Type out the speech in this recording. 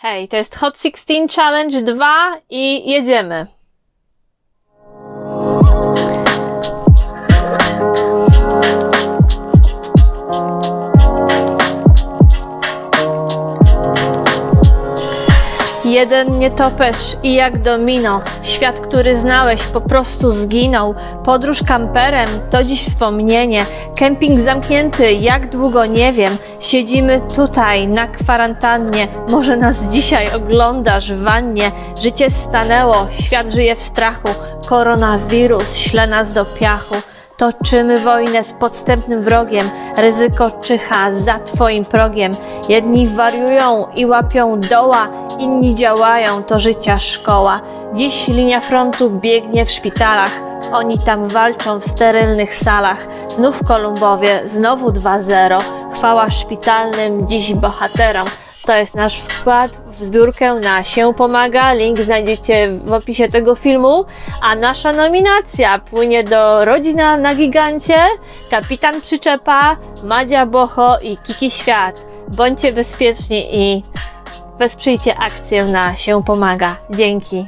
Hej, to jest Hot 16 Challenge 2 i jedziemy. Jeden nietoperz i jak domino, świat, który znałeś, po prostu zginął. Podróż kamperem to dziś wspomnienie. Kemping zamknięty, jak długo nie wiem. Siedzimy tutaj na kwarantannie. Może nas dzisiaj oglądasz w wannie. Życie stanęło, świat żyje w strachu. Koronawirus śle nas do piachu. Toczymy wojnę z podstępnym wrogiem, ryzyko czyha za twoim progiem. Jedni wariują i łapią doła, inni działają, to życia szkoła. Dziś linia frontu biegnie w szpitalach, oni tam walczą w sterylnych salach. Znów Kolumbowie, znowu 2-0. Chwała szpitalnym dziś bohaterom. To jest nasz skład zbiórkę na się pomaga. Link znajdziecie w opisie tego filmu. A nasza nominacja płynie do Rodzina na Gigancie, Kapitan Przyczepa, Madzia Bocho i Kiki Świat. Bądźcie bezpieczni i wesprzyjcie akcję na się pomaga. Dzięki.